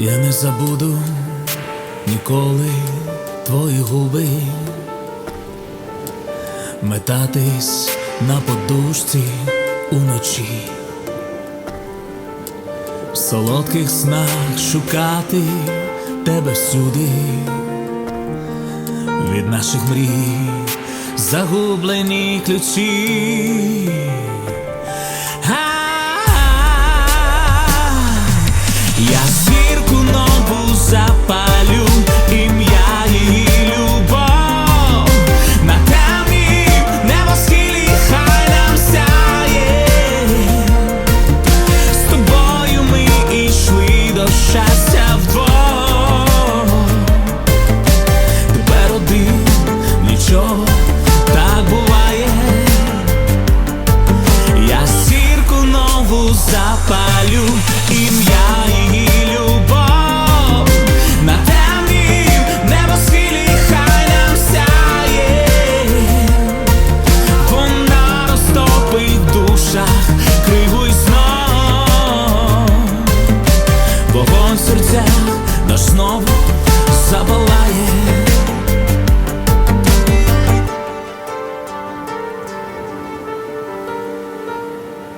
Я не забуду ніколи твої губи, метатись на подушці уночі, в солодких снах шукати тебе всюди, від наших мрій загублені ключі.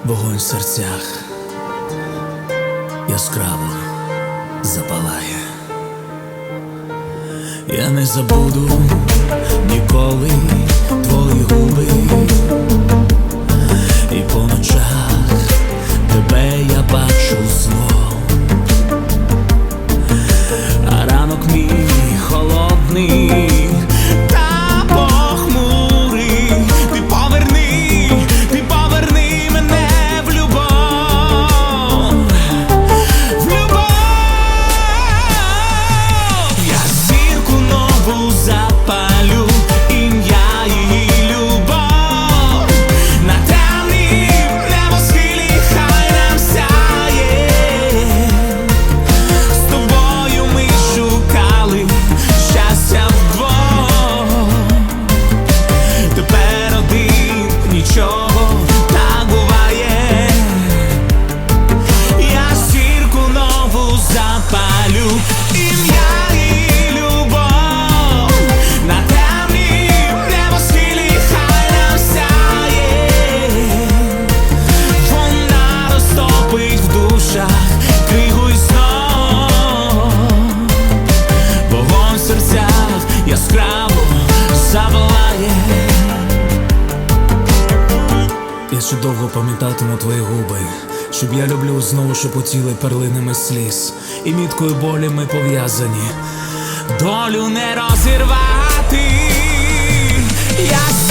Вогонь в серцях яскраво запалає. Я не забуду ніколи твої губи, і по ночах тебе я бачу знов, а ранок мій холодний. пам'ятатиму твої губи, щоб я люблю знову шепотіли перлинами сліз, і міткою болі ми пов'язані. Долю не розірвати. Я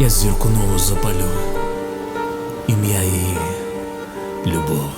я зірку нову запалю, ім'я її любов.